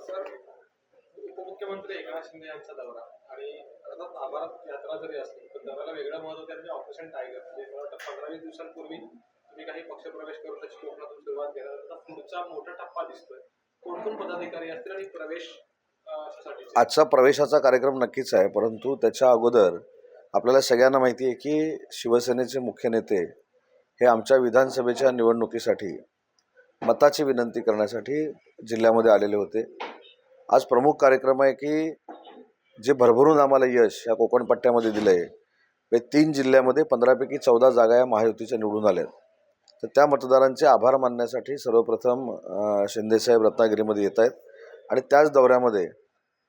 Sir उपमुख्यमंत्री एकनाथ शिंदे यांचा दौरा आणि अर्थात आभारात यात्रा जरी असली पण दौऱ्याला वेगळं महत्त्व त्यांनी ऑपरेशन टायगर म्हणजे मला वाटतं पंधरा वीस दिवसांपूर्वी तुम्ही काही पक्षप्रवेश करून त्याची कोकणातून सुरुवात केला. तर पुढचा मोठा टप्पा दिसतोय. कोण कोण पदाधिकारी असतील आणि प्रवेश आजचा प्रवेशाचा कार्यक्रम नक्कीच आहे परंतु त्याच्या अगोदर आपल्याला सगळ्यांना माहिती आहे की शिवसेनेचे मुख्य नेते हे आमच्या विधानसभेच्या निवडणुकीसाठी मताची विनंती करण्यासाठी जिल्ह्यामध्ये आलेले होते. आज प्रमुख कार्यक्रम आहे की जे भरभरून आम्हाला यश या कोकण पट्ट्यामध्ये दिलं आहे हे तीन जिल्ह्यामध्ये पंधरापैकी चौदा जागा या महायुतीच्या निवडून आल्या आहेत तर त्या मतदारांचे आभार मानण्यासाठी सर्वप्रथम शिंदेसाहेब रत्नागिरीमध्ये येत आहेत. आणि त्याच दौऱ्यामध्ये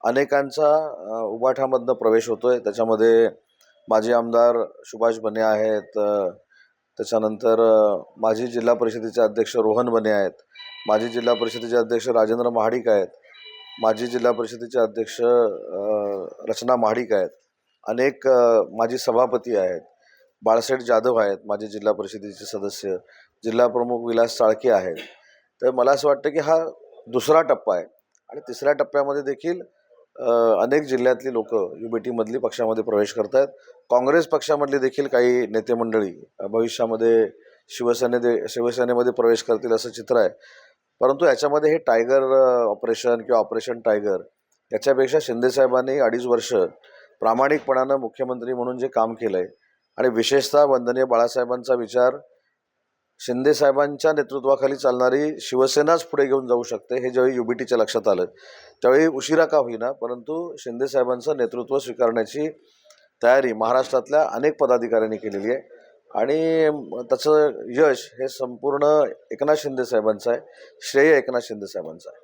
अनेकांचा उबाठामधनं प्रवेश होतो आहे त्याच्यामध्ये माजी आमदार सुभाष बने आहेत त्याच्यानंतर माजी जिल्हा परिषदेचे अध्यक्ष रोहन बने आहेत. माजी जिल्हा परिषदेचे अध्यक्ष राजेंद्र महाडिक आहेत. माजी जिल्हा परिषदेचे अध्यक्ष रचना महाडिक आहेत. अनेक माजी सभापती आहेत. बाळासाहेब जाधव आहेत माजी जिल्हा परिषदेचे सदस्य. जिल्हा प्रमुख विलास साळके आहेत. तर मला असं वाटतं की हा दुसरा टप्पा आहे. आणि तिसऱ्या टप्प्यामध्ये देखील अनेक जिल्ह्यातली लोक युबीटीमधली पक्षामध्ये प्रवेश करत आहेत काँग्रेस पक्षामधली देखील काही नेते मंडळी भविष्यामध्ये शिवसेने दे शिवसेनेमध्ये प्रवेश करतील असं चित्र आहे. परंतु याच्यामध्ये हे टायगर ऑपरेशन किंवा ऑपरेशन टायगर याच्यापेक्षा शिंदेसाहेबांनी अडीच वर्ष प्रामाणिकपणानं मुख्यमंत्री म्हणून जे काम केलं आहे आणि विशेषतः वंदनीय बाळासाहेबांचा विचार शिंदे साहेबांच्या नेतृत्वाखाली चालणारी शिवसेनाच पुढे घेऊन जाऊ शकते हे ज्यावेळी युबीटीच्या लक्षात आलं त्यावेळी उशिरा का होईना परंतु शिंदे साहेबांचं नेतृत्व स्वीकारण्याची तयारी महाराष्ट्रातल्या अनेक पदाधिकाऱ्यांनी केलेली आहे. आणि त्याचं यश हे संपूर्ण एकनाथ शिंदे साहेबांचं आहे श्रेय एकनाथ शिंदे साहेबांचं आहे.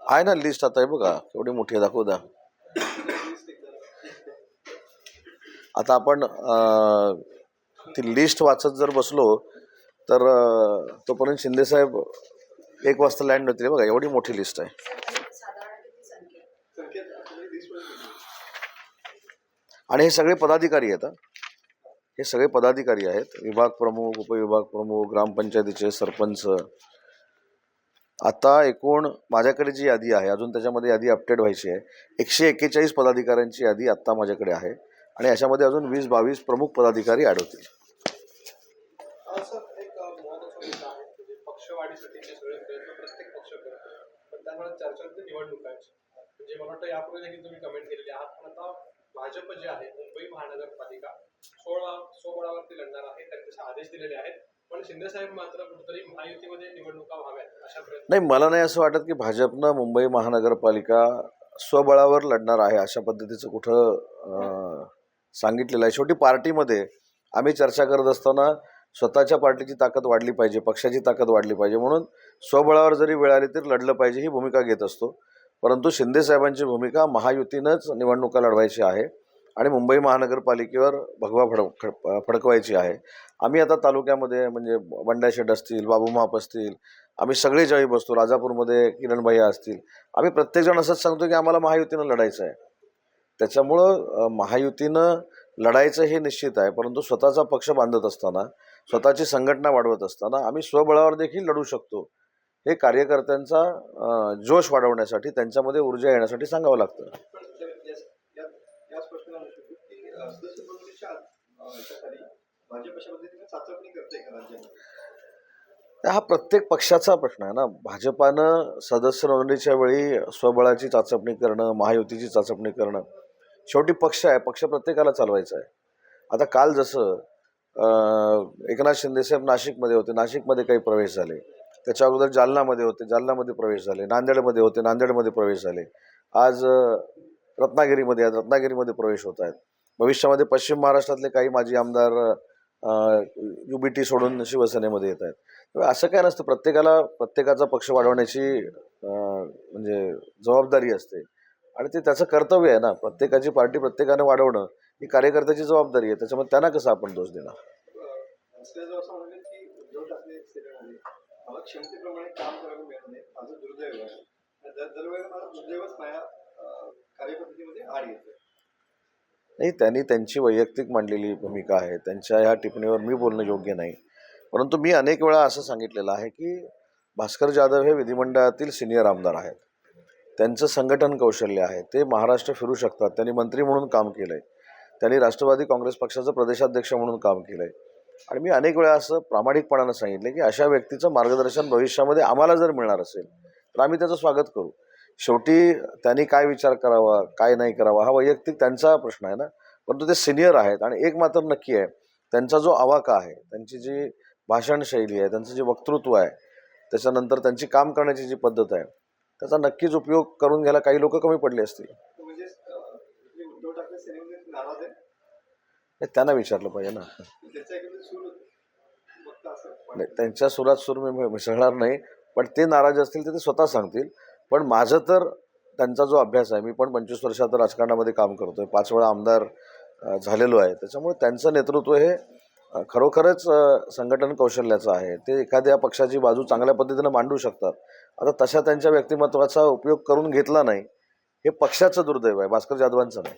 आहे ना लिस्ट आता आहे बघा एवढी मोठी दाखवू द्या लिस्ट एकदा आता आपण ती लिस्ट वाचत जर बसलो तर तोपर्यंत शिंदेसाहेब एक वाजता लँड होते बघा एवढी मोठी लिस्ट आहे. आणि हे सगळे पदाधिकारी आहेत हे. सगळे पदाधिकारी आहेत. विभाग प्रमुख उपविभाग प्रमुख ग्रामपंचायतीचे सरपंच. आता एकूण माझ्याकडे जी यादी आहे अजून त्याच्यामध्ये यादी अपडेट व्हायची आहे. एकशे एक्केचाळीस पदाधिकाऱ्यांची यादी आत्ता माझ्याकडे आहे. आणि याच्यामध्ये अजून वीस बावीस प्रमुख पदाधिकारी आढळतील भाजप जे आहे मुंबई महानगरपालिका सोळा सोबळावरती लढणार आहे त्यांनी तसे आदेश दिलेले आहेत पण शिंदेसाहेब मात्र कुठेतरी महायुतीमध्ये निवडणुका व्हाव्यात अशा नाही मला नाही असं वाटत की भाजपनं मुंबई महानगरपालिका स्वबळावर लढणार आहे अशा पद्धतीचं कुठं सांगितलेलं आहे. शेवटी पार्टीमध्ये आम्ही चर्चा करत असताना स्वतःच्या पार्टीची ताकद वाढली पाहिजे पक्षाची ताकद वाढली पाहिजे म्हणून स्वबळावर जरी वेळ आली तरी लढलं पाहिजे ही भूमिका घेत असतो. परंतु शिंदे साहेबांची भूमिका महायुतीनंच निवडणुका लढवायची आहे आणि मुंबई महानगरपालिकेवर भगवा फड फडकवायची आहे. आम्ही आता तालुक्यामध्ये म्हणजे बंड्याशेठ असतील बाबू महाप असतील आम्ही सगळे ज्यावेळी बसतो राजापूरमध्ये किरण भैया असतील आम्ही प्रत्येकजण असंच सांगतो की आम्हाला महायुतीनं लढायचं आहे. त्याच्यामुळं महायुतीनं लढायचं हे निश्चित आहे परंतु स्वतःचा पक्ष बांधत असताना स्वतःची संघटना वाढवत असताना आम्ही स्वबळावर देखील लढू शकतो. हे कार्यकर्त्यांचा जोश वाढवण्यासाठी त्यांच्यामध्ये ऊर्जा येण्यासाठी सांगावं लागतं. हा प्रत्येक पक्षाचा प्रश्न आहे ना. भाजपानं सदस्य नोंदणीच्या वेळी स्वबळाची चाचपणी करणं महायुतीची चाचपणी करणं शेवटी पक्ष आहे. पक्ष प्रत्येकाला चालवायचा आहे. आता काल जसं एकनाथ शिंदेसाहेब नाशिकमध्ये होते. नाशिकमध्ये काही प्रवेश झाले. त्याच्या अगोदर जालनामध्ये होते. जालनामध्ये प्रवेश झाले. नांदेडमध्ये होते. नांदेडमध्ये प्रवेश झाले. आज रत्नागिरीमध्ये आहेत. रत्नागिरीमध्ये प्रवेश होत आहेत. भविष्यामध्ये पश्चिम महाराष्ट्रातले काही माजी आमदार यू बी टी सोडून शिवसेनेमध्ये येत आहेत. असं काय नसतं. प्रत्येकाला प्रत्येकाचा पक्ष वाढवण्याची म्हणजे जबाबदारी असते. आणि ते त्याचं कर्तव्य आहे ना प्रत्येकाची पार्टी प्रत्येकाने वाढवणं ही कार्यकर्त्याची जबाबदारी आहे त्याच्यामुळे त्यांना कसं आपण दोष देणार? नाही त्यांनी त्यांची वैयक्तिक मांडलेली भूमिका आहे त्यांच्या ह्या टिप्पणीवर मी बोलणं योग्य नाही. परंतु मी अनेक वेळा असं सांगितलेलं आहे की भास्कर जाधव हे विधिमंडळातील सिनियर आमदार आहेत. त्यांचं संघटन कौशल्य आहे ते महाराष्ट्र फिरू शकतात. त्यांनी मंत्री म्हणून काम केलं आहे त्यांनी राष्ट्रवादी काँग्रेस पक्षाचं प्रदेशाध्यक्ष म्हणून काम केलं आहे आणि मी अनेक वेळा असं प्रामाणिकपणानं सांगितलं की अशा व्यक्तीचं मार्गदर्शन भविष्यामध्ये आम्हाला जर मिळणार असेल तर आम्ही त्याचं स्वागत करू. शेवटी त्यांनी काय विचार करावा काय नाही करावा हा वैयक्तिक त्यांचा प्रश्न आहे ना. परंतु ते सिनियर आहेत आणि एक मात्र नक्की आहे त्यांचा जो आवाका आहे त्यांची जी भाषणशैली आहे त्यांचं जे वक्तृत्व आहे त्याच्यानंतर त्यांची काम करण्याची जी पद्धत आहे त्याचा नक्कीच उपयोग करून घ्यायला काही लोक कमी पडले असतील. त्यांना विचारलं पाहिजे ना. नाही, त्यांच्या सुरात सूर मी मिसळणार नाही पण ते नाराज असतील तर ते स्वतः सांगतील. पण माझं तर त्यांचा जो अभ्यास आहे मी पण पंचवीस वर्षात राजकारणामध्ये काम करतोय. पाच वेळा आमदार झालेलो आहे. त्याच्यामुळे त्यांचं नेतृत्व हे खरोखरच संघटन कौशल्याचं आहे. ते एखाद्या पक्षाची बाजू चांगल्या पद्धतीनं मांडू शकतात. आता तशा त्यांच्या व्यक्तिमत्वाचा उपयोग करून घेतला नाही हे पक्षाचं दुर्दैव आहे भास्कर जाधवांचं नाही.